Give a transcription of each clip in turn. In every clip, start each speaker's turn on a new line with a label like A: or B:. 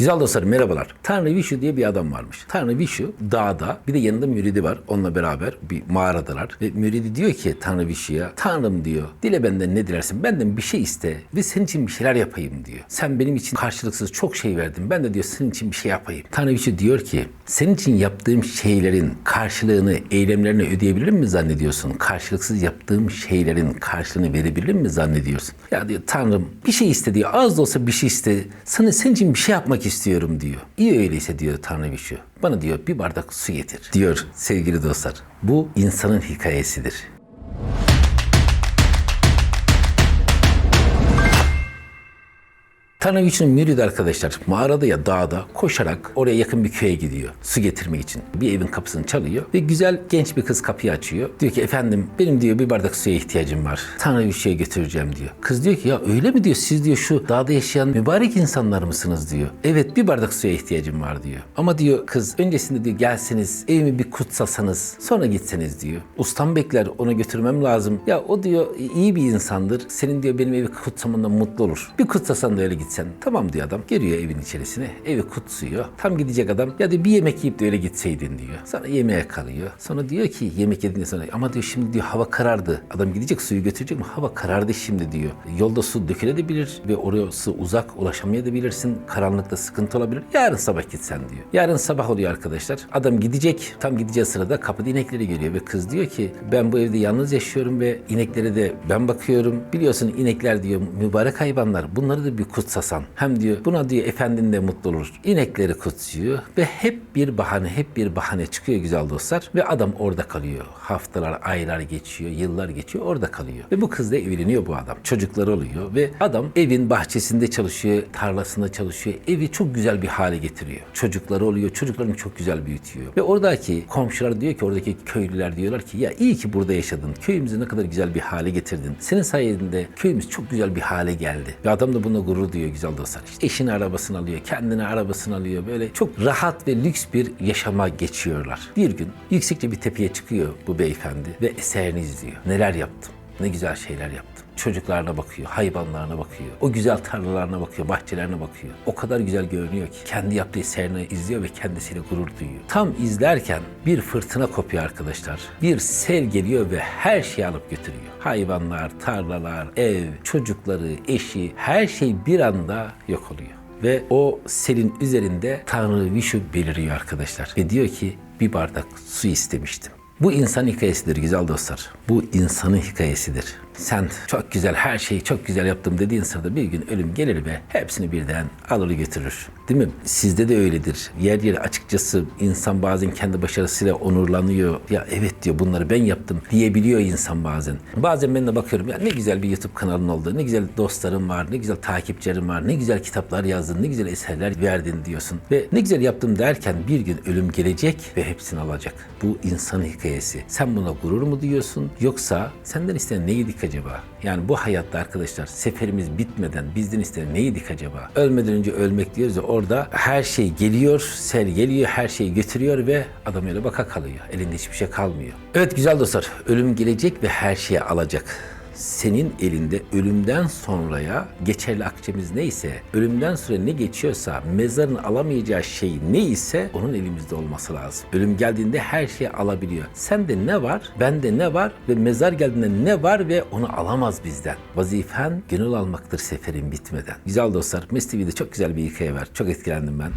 A: Güzel dostlarım merhabalar. Tanrı Vişu diye bir adam varmış. Tanrı Vişu dağda bir de yanında müridi var. Onunla beraber bir mağaradalar. Ve müridi diyor ki Tanrı Vişu'ya Tanrım diyor dile benden ne dilersin benden bir şey iste ve senin için bir şeyler yapayım diyor. Sen benim için karşılıksız çok şey verdin. Ben de diyor senin için bir şey yapayım. Tanrı Vişu diyor ki senin için yaptığım şeylerin karşılığını eylemlerine ödeyebilir mi zannediyorsun? Karşılıksız yaptığım şeylerin karşılığını verebilir mi zannediyorsun? Ya diyor Tanrım bir şey iste diyor. Az da olsa bir şey iste. Sana senin için bir şey yapmak istiyorum diyor. İyi öyleyse diyor Tanrı Vişu. Bana diyor bir bardak su getir. Diyor sevgili dostlar. Bu insanın hikayesidir. Vişnu'nun müridi arkadaşlar mağarada ya dağda koşarak oraya yakın bir köye gidiyor su getirmek için. Bir evin kapısını çalıyor ve güzel genç bir kız kapıyı açıyor. Diyor ki efendim benim diyor bir bardak suya ihtiyacım var. Vişnu'ya götüreceğim diyor. Kız diyor ki ya öyle mi diyor siz diyor şu dağda yaşayan mübarek insanlar mısınız diyor. Evet bir bardak suya ihtiyacım var diyor. Ama diyor kız öncesinde diyor gelseniz evimi bir kutsasanız sonra gitseniz diyor. Ustam bekler ona götürmem lazım. Ya o diyor iyi bir insandır. Senin diyor benim evi kutsamandan mutlu olur. Bir kutsasan da öyle gitsen. Tamam diyor adam. Giriyor evin içerisine. Evi kutsuyor. Tam gidecek adam. Ya diyor bir yemek yiyip de öyle gitseydin diyor. Sonra yemeğe kalıyor. Sonra diyor ki yemek yedikten sonra ama diyor şimdi diyor hava karardı. Adam gidecek suyu götürecek ama hava karardı şimdi diyor. Yolda su dökülebilir ve orası uzak ulaşamayabilirsin. Karanlıkta sıkıntı olabilir. Yarın sabah gitsen diyor. Yarın sabah oluyor arkadaşlar. Adam gidecek. Tam gideceği sırada kapıda inekleri görüyor ve kız diyor ki ben bu evde yalnız yaşıyorum ve ineklere de ben bakıyorum. Biliyorsun inekler diyor mübarek hayvanlar. Bunları da bir kutsasan. Hem diyor buna diyor efendin de mutlu olur. İnekleri kutsuyor ve hep bir bahane hep bir bahane çıkıyor güzel dostlar. Ve adam orada kalıyor. Haftalar, aylar geçiyor, yıllar geçiyor orada kalıyor. Ve bu kız da evleniyor bu adam. Çocukları oluyor ve adam evin bahçesinde çalışıyor, tarlasında çalışıyor. Evi çok güzel bir hale getiriyor. Çocukları oluyor, çocuklarını çok güzel büyütüyor. Ve oradaki komşular diyor ki oradaki köylüler diyorlar ki ya iyi ki burada yaşadın. Köyümüzü ne kadar güzel bir hale getirdin. Senin sayende köyümüz çok güzel bir hale geldi. Ve adam da buna gurur duyuyor güzel dostlar. İşte eşini arabasını alıyor, kendine arabasını alıyor. Böyle çok rahat ve lüks bir yaşama geçiyorlar. Bir gün yüksekçe bir tepeye çıkıyor bu beyefendi ve eserini izliyor. Neler yaptım, ne güzel şeyler yaptım. Çocuklarına bakıyor, hayvanlarına bakıyor. O güzel tarlalarına bakıyor, bahçelerine bakıyor. O kadar güzel görünüyor ki kendi yaptığı eserini izliyor ve kendisiyle gurur duyuyor. Tam izlerken bir fırtına kopuyor arkadaşlar. Bir sel geliyor ve her şeyi alıp götürüyor. Hayvanlar, tarlalar, ev, çocukları, eşi her şey bir anda yok oluyor. Ve o selin üzerinde Tanrı Vişu beliriyor arkadaşlar. Ve diyor ki bir bardak su istemiştim. Bu insan hikayesidir güzel dostlar. Bu insanın hikayesidir. Sen çok güzel her şeyi çok güzel yaptım dediğin sırada bir gün ölüm gelir ve hepsini birden alır götürür. Değil mi? Sizde de öyledir. Yer yer açıkçası insan bazen kendi başarısıyla onurlanıyor. Ya evet diyor bunları ben yaptım diyebiliyor insan bazen. Bazen ben de bakıyorum ya ne güzel bir YouTube kanalın oldu. Ne güzel dostlarım var. Ne güzel takipçilerim var. Ne güzel kitaplar yazdın. Ne güzel eserler verdin diyorsun. Ve ne güzel yaptım derken bir gün ölüm gelecek ve hepsini alacak. Bu insanın hikayesi. Sen buna gurur mu diyorsun? Yoksa senden istenen neydik acaba? Yani bu hayatta arkadaşlar seferimiz bitmeden bizden istenen neydik acaba? Ölmeden önce ölmek diyoruz ya orada her şey geliyor, sel geliyor, her şeyi götürüyor ve adam öyle baka kalıyor. Elinde hiçbir şey kalmıyor. Evet güzel dostlar, ölüm gelecek ve her şeyi alacak senin elinde ölümden sonraya geçerli akçemiz neyse, ölümden sonra ne geçiyorsa, mezarın alamayacağı şey neyse onun elimizde olması lazım. Ölüm geldiğinde her şeyi alabiliyor. Sende ne var, bende ne var ve mezar geldiğinde ne var ve onu alamaz bizden. Vazifen gönül almaktır seferin bitmeden. Güzel dostlar, Mes çok güzel bir hikaye var. Çok etkilendim ben.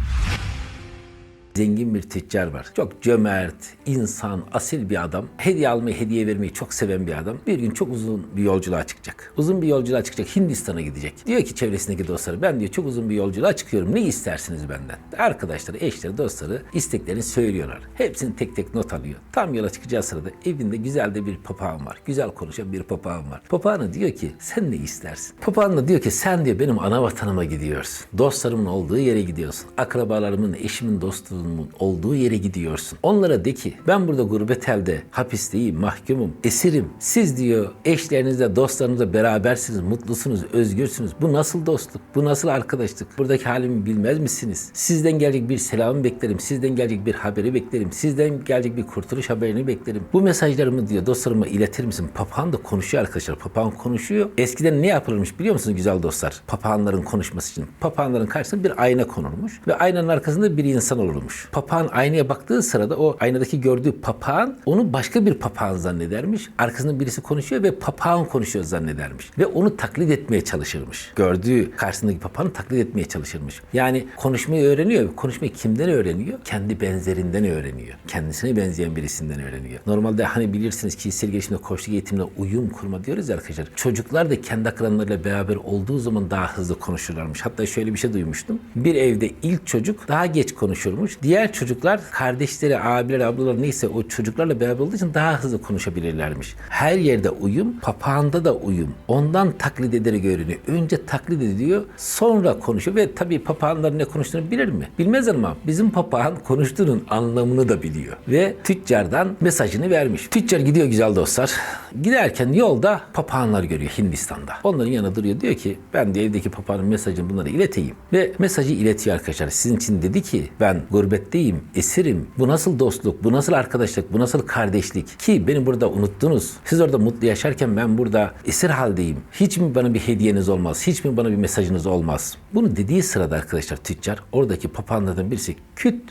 A: Zengin bir tüccar var. Çok cömert, insan, asil bir adam. Hediye almayı, hediye vermeyi çok seven bir adam. Bir gün çok uzun bir yolculuğa çıkacak. Uzun bir yolculuğa çıkacak. Hindistan'a gidecek. Diyor ki çevresindeki dostları ben diyor çok uzun bir yolculuğa çıkıyorum. Ne istersiniz benden? Arkadaşları, eşleri, dostları isteklerini söylüyorlar. Hepsini tek tek not alıyor. Tam yola çıkacağı sırada evinde güzel de bir papağan var. Güzel konuşan bir papağan var. Papağanı diyor ki sen ne istersin? Papağan da diyor ki sen diyor benim ana vatanıma gidiyorsun. Dostlarımın olduğu yere gidiyorsun. Akrabalarımın, eşimin dostu yolumun olduğu yere gidiyorsun. Onlara de ki ben burada gurbet elde, hapisteyim, mahkumum, esirim. Siz diyor eşlerinizle, dostlarınızla berabersiniz, mutlusunuz, özgürsünüz. Bu nasıl dostluk? Bu nasıl arkadaşlık? Buradaki halimi bilmez misiniz? Sizden gelecek bir selamı beklerim. Sizden gelecek bir haberi beklerim. Sizden gelecek bir kurtuluş haberini beklerim. Bu mesajlarımı diyor dostlarıma iletir misin? Papağan da konuşuyor arkadaşlar. Papağan konuşuyor. Eskiden ne yapılırmış biliyor musunuz güzel dostlar? Papağanların konuşması için. Papağanların karşısına bir ayna konulmuş ve aynanın arkasında bir insan olurmuş. Papağan aynaya baktığı sırada o aynadaki gördüğü papağan onu başka bir papağan zannedermiş. Arkasında birisi konuşuyor ve papağan konuşuyor zannedermiş. Ve onu taklit etmeye çalışırmış. Gördüğü karşısındaki papağanı taklit etmeye çalışırmış. Yani konuşmayı öğreniyor. Konuşmayı kimden öğreniyor? Kendi benzerinden öğreniyor. Kendisine benzeyen birisinden öğreniyor. Normalde hani bilirsiniz kişisel gelişimde koçluk eğitimde uyum kurma diyoruz ya arkadaşlar. Çocuklar da kendi akranlarıyla beraber olduğu zaman daha hızlı konuşurlarmış. Hatta şöyle bir şey duymuştum. Bir evde ilk çocuk daha geç konuşurmuş. Diğer çocuklar kardeşleri, abiler, ablalar neyse o çocuklarla beraber olduğu için daha hızlı konuşabilirlermiş. Her yerde uyum, papağanda da uyum. Ondan taklit ederek öğreniyor. Önce taklit ediyor, sonra konuşuyor ve tabii papağanların ne konuştuğunu bilir mi? Bilmezler ama bizim papağan konuştuğunun anlamını da biliyor. Ve tüccardan mesajını vermiş. Tüccar gidiyor güzel dostlar. Giderken yolda papağanlar görüyor Hindistan'da. Onların yanına duruyor. Diyor ki ben de evdeki papağanın mesajını bunlara ileteyim. Ve mesajı iletiyor arkadaşlar. Sizin için dedi ki ben gurbetteyim, esirim. Bu nasıl dostluk, bu nasıl arkadaşlık, bu nasıl kardeşlik? Ki beni burada unuttunuz. Siz orada mutlu yaşarken ben burada esir haldeyim. Hiç mi bana bir hediyeniz olmaz? Hiç mi bana bir mesajınız olmaz? Bunu dediği sırada arkadaşlar tüccar oradaki papağanlardan birisi küt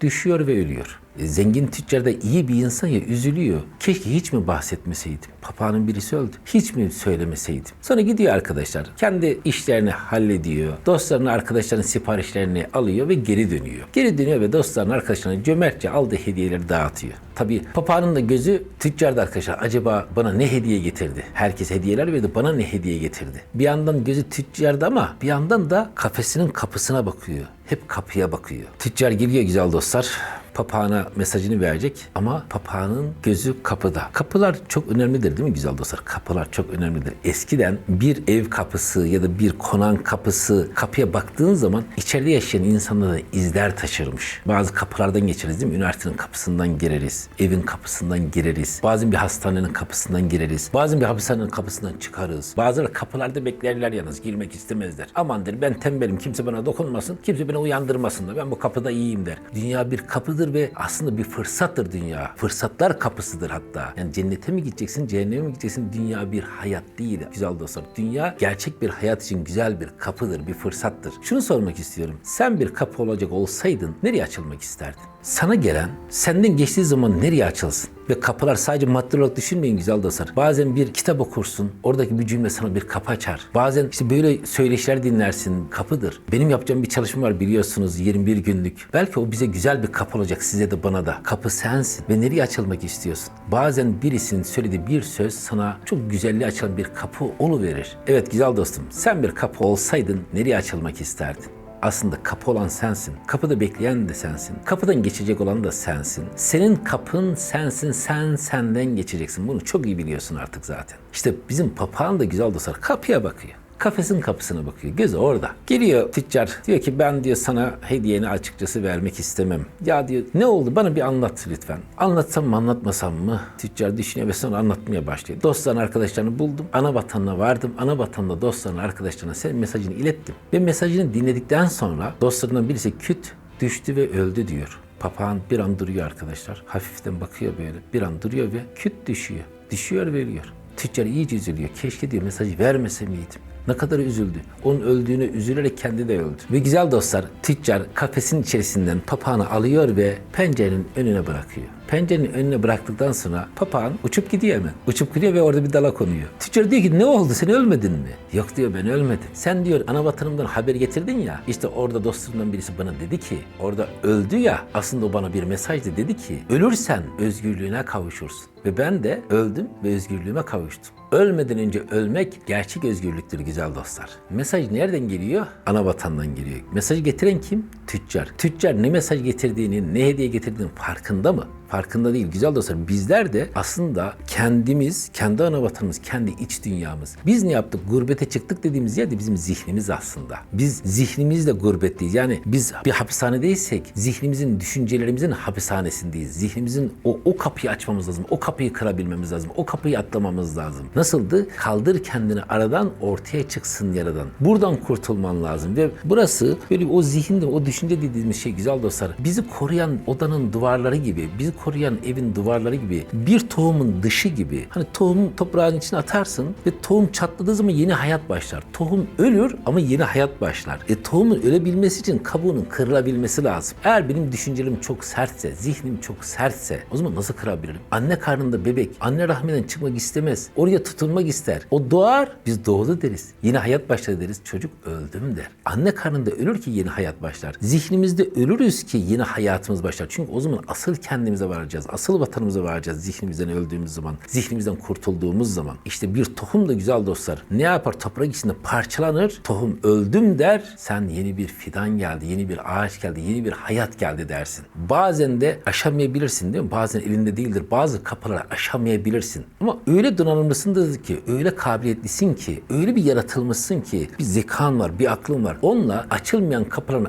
A: düşüyor ve ölüyor. E, Zengin tüccar da iyi bir insan ya üzülüyor. Keşke hiç mi bahsetmeseydim? Papağanın birisi öldü. Hiç mi söylemeseydim? Sonra gidiyor arkadaşlar. Kendi işlerini hallediyor. Dostlarının, arkadaşlarının siparişlerini alıyor ve geri dönüyor. Geri dönüyor ve dostlarının, arkadaşlarına cömertçe aldığı hediyeleri dağıtıyor. Tabii papağanın da gözü tüccarda arkadaşlar. Acaba bana ne hediye getirdi? Herkes hediyeler verdi. Bana ne hediye getirdi? Bir yandan gözü tüccarda ama bir yandan da kafesinin kapısına bakıyor. Hep kapıya bakıyor. Tüccar giriyor güzel dostlar papağana mesajını verecek ama papağanın gözü kapıda. Kapılar çok önemlidir değil mi güzel dostlar? Kapılar çok önemlidir. Eskiden bir ev kapısı ya da bir konan kapısı kapıya baktığın zaman içeride yaşayan insanlara izler taşırmış. Bazı kapılardan geçeriz değil mi? Üniversitenin kapısından gireriz. Evin kapısından gireriz. Bazen bir hastanenin kapısından gireriz. Bazen bir hapishanenin kapısından çıkarız. Bazıları kapılarda beklerler yalnız girmek istemezler. Aman der ben tembelim kimse bana dokunmasın. Kimse beni uyandırmasın da ben bu kapıda iyiyim der. Dünya bir kapıdır ve aslında bir fırsattır dünya. Fırsatlar kapısıdır hatta. Yani cennete mi gideceksin, cehenneme mi gideceksin? Dünya bir hayat değil. Güzel dostlar. Dünya gerçek bir hayat için güzel bir kapıdır, bir fırsattır. Şunu sormak istiyorum. Sen bir kapı olacak olsaydın nereye açılmak isterdin? Sana gelen senden geçtiği zaman nereye açılsın? Ve kapılar sadece maddi olarak düşünmeyin güzel dostlar. Bazen bir kitap okursun, oradaki bir cümle sana bir kapı açar. Bazen işte böyle söyleşiler dinlersin, kapıdır. Benim yapacağım bir çalışma var biliyorsunuz 21 günlük. Belki o bize güzel bir kapı olacak size de bana da. Kapı sensin ve nereye açılmak istiyorsun? Bazen birisinin söylediği bir söz sana çok güzelliği açan bir kapı verir. Evet güzel dostum sen bir kapı olsaydın nereye açılmak isterdin? Aslında kapı olan sensin. Kapıda bekleyen de sensin. Kapıdan geçecek olan da sensin. Senin kapın sensin. Sen senden geçeceksin. Bunu çok iyi biliyorsun artık zaten. İşte bizim papağan da güzel dostlar kapıya bakıyor. Kafesin kapısına bakıyor. Gözü orada. Geliyor tüccar. Diyor ki ben diyor sana hediyeni açıkçası vermek istemem. Ya diyor ne oldu bana bir anlat lütfen. Anlatsam mı anlatmasam mı? Tüccar düşünüyor ve sonra anlatmaya başlıyor. Dostlarını arkadaşlarını buldum. Ana vatanına vardım. Ana vatanda dostlarına arkadaşlarına senin mesajını ilettim. Ve mesajını dinledikten sonra dostlarından birisi küt düştü ve öldü diyor. Papağan bir an duruyor arkadaşlar. Hafiften bakıyor böyle. Bir an duruyor ve küt düşüyor. Düşüyor ve ölüyor. Tüccar iyice üzülüyor. Keşke diyor mesajı vermese miydim? Ne kadar üzüldü. Onun öldüğüne üzülerek kendi de öldü. Ve güzel dostlar tüccar kafesin içerisinden papağanı alıyor ve pencerenin önüne bırakıyor. Pencerenin önüne bıraktıktan sonra papağan uçup gidiyor hemen. Uçup gidiyor ve orada bir dala konuyor. Tüccar diyor ki ne oldu sen ölmedin mi? Yok diyor ben ölmedim. Sen diyor ana vatanımdan haber getirdin ya. İşte orada dostlarımdan birisi bana dedi ki orada öldü ya aslında o bana bir mesajdı dedi ki ölürsen özgürlüğüne kavuşursun. Ve ben de öldüm ve özgürlüğüme kavuştum. Ölmeden önce ölmek gerçek özgürlüktür güzel dostlar. Mesaj nereden geliyor? Ana vatandan geliyor. Mesajı getiren kim? Tüccar. Tüccar ne mesaj getirdiğinin, ne hediye getirdiğinin farkında mı? Farkında değil. Güzel dostlar bizler de aslında kendimiz, kendi ana vatanımız, kendi iç dünyamız. Biz ne yaptık? Gurbete çıktık dediğimiz yerde bizim zihnimiz aslında. Biz zihnimizle gurbetteyiz. Yani biz bir hapishanedeysek zihnimizin, düşüncelerimizin hapishanesindeyiz. Zihnimizin o, o kapıyı açmamız lazım. O kapıyı kırabilmemiz lazım. O kapıyı atlamamız lazım. Nasıldı? Kaldır kendini aradan ortaya çıksın yaradan. Buradan kurtulman lazım. Ve burası böyle o zihinde, o düşünce dediğimiz şey güzel dostlar. Bizi koruyan odanın duvarları gibi, bizi koruyan evin duvarları gibi, bir tohumun dışı gibi. Hani tohum toprağın içine atarsın ve tohum çatladığı zaman yeni hayat başlar. Tohum ölür ama yeni hayat başlar. E tohumun ölebilmesi için kabuğunun kırılabilmesi lazım. Eğer benim düşüncelerim çok sertse, zihnim çok sertse o zaman nasıl kırabilirim? Anne karnında bebek, anne rahminden çıkmak istemez. Oraya tutunmak ister. O doğar, biz doğdu deriz. Yeni hayat başladı deriz. Çocuk öldüm der. Anne karnında ölür ki yeni hayat başlar. Zihnimizde ölürüz ki yeni hayatımız başlar. Çünkü o zaman asıl kendimize varacağız. Asıl vatanımıza varacağız zihnimizden öldüğümüz zaman. Zihnimizden kurtulduğumuz zaman. İşte bir tohum da güzel dostlar. Ne yapar? Toprak içinde parçalanır. Tohum öldüm der. Sen yeni bir fidan geldi, yeni bir ağaç geldi, yeni bir hayat geldi dersin. Bazen de aşamayabilirsin değil mi? Bazen elinde değildir. Bazı kapıları aşamayabilirsin. Ama öyle donanımlısındır ki, öyle kabiliyetlisin ki, öyle bir yaratılmışsın ki bir zekan var, bir aklın var. Onunla açılmayan kapıların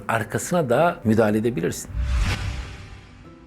A: arkasına da müdahale edebilirsin.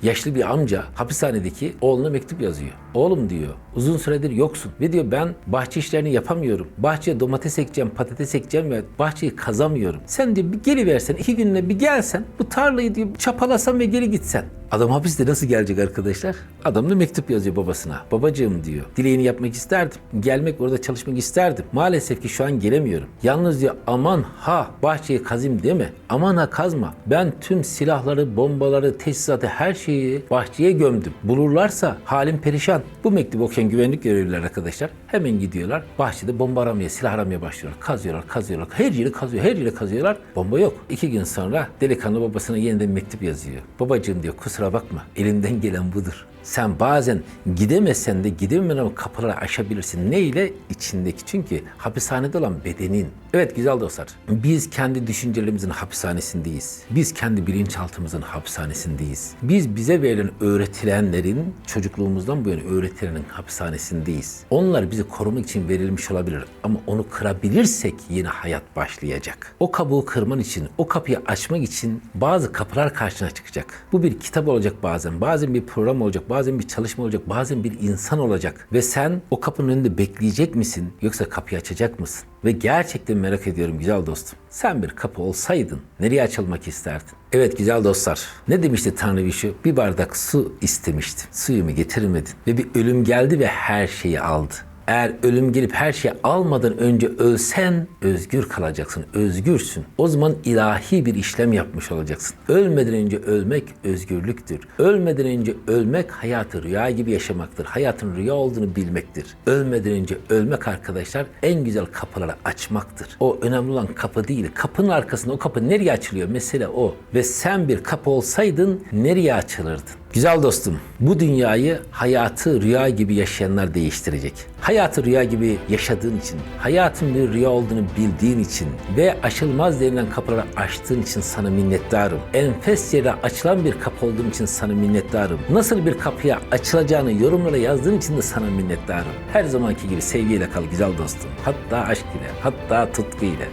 A: Yaşlı bir amca hapishanedeki oğluna mektup yazıyor. Oğlum diyor uzun süredir yoksun ve diyor ben bahçe işlerini yapamıyorum. Bahçeye domates ekeceğim, patates ekeceğim ve bahçeyi kazamıyorum. Sen diyor bir geliversen iki gününe bir gelsen bu tarlayı diyor çapalasan ve geri gitsen. Adam hapiste nasıl gelecek arkadaşlar? Adam da mektup yazıyor babasına. Babacığım diyor. Dileğini yapmak isterdim. Gelmek orada çalışmak isterdim. Maalesef ki şu an gelemiyorum. Yalnız diyor aman ha bahçeyi kazayım deme. Aman ha kazma. Ben tüm silahları, bombaları, teçhizatı her şeyi bahçeye gömdüm. Bulurlarsa halim perişan. Bu mektubu okuyan güvenlik görevliler arkadaşlar hemen gidiyorlar. Bahçede bomba aramaya, silah aramaya başlıyorlar. Kazıyorlar, kazıyorlar. Her yeri kazıyor, her yeri kazıyorlar. Bomba yok. İki gün sonra delikanlı babasına yeniden mektup yazıyor. Babacığım diyor kusura bakma. Elimden gelen budur. Sen bazen gidemesen de gidememen ama kapıları aşabilirsin. Ne ile? İçindeki. Çünkü hapishanede olan bedenin. Evet güzel dostlar. Biz kendi düşüncelerimizin hapishanesindeyiz. Biz kendi bilinçaltımızın hapishanesindeyiz. Biz bize verilen öğretilenlerin çocukluğumuzdan bu yana öğretilenin hapishanesindeyiz. Onlar bizi korumak için verilmiş olabilir ama onu kırabilirsek yeni hayat başlayacak. O kabuğu kırman için, o kapıyı açmak için bazı kapılar karşına çıkacak. Bu bir kitap olacak bazen, bazen bir program olacak, bazen bir çalışma olacak, bazen bir insan olacak. Ve sen o kapının önünde bekleyecek misin yoksa kapıyı açacak mısın? Ve gerçekten merak ediyorum güzel dostum. Sen bir kapı olsaydın nereye açılmak isterdin? Evet güzel dostlar. Ne demişti Tanrı Vişu? Bir bardak su istemiştim. Suyumu getirmedin. Ve bir ölüm geldi ve her şeyi aldı. Eğer ölüm gelip her şeyi almadan önce ölsen özgür kalacaksın, özgürsün. O zaman ilahi bir işlem yapmış olacaksın. Ölmeden önce ölmek özgürlüktür. Ölmeden önce ölmek hayatı rüya gibi yaşamaktır. Hayatın rüya olduğunu bilmektir. Ölmeden önce ölmek arkadaşlar en güzel kapıları açmaktır. O önemli olan kapı değil. Kapının arkasında o kapı nereye açılıyor? Mesele o. Ve sen bir kapı olsaydın nereye açılırdın? Güzel dostum, bu dünyayı hayatı rüya gibi yaşayanlar değiştirecek. Hayatı rüya gibi yaşadığın için, hayatın bir rüya olduğunu bildiğin için ve aşılmaz denilen kapıları açtığın için sana minnettarım. Enfes yere açılan bir kapı olduğum için sana minnettarım. Nasıl bir kapıya açılacağını yorumlara yazdığın için de sana minnettarım. Her zamanki gibi sevgiyle kal güzel dostum. Hatta aşk ile, hatta tutku ile.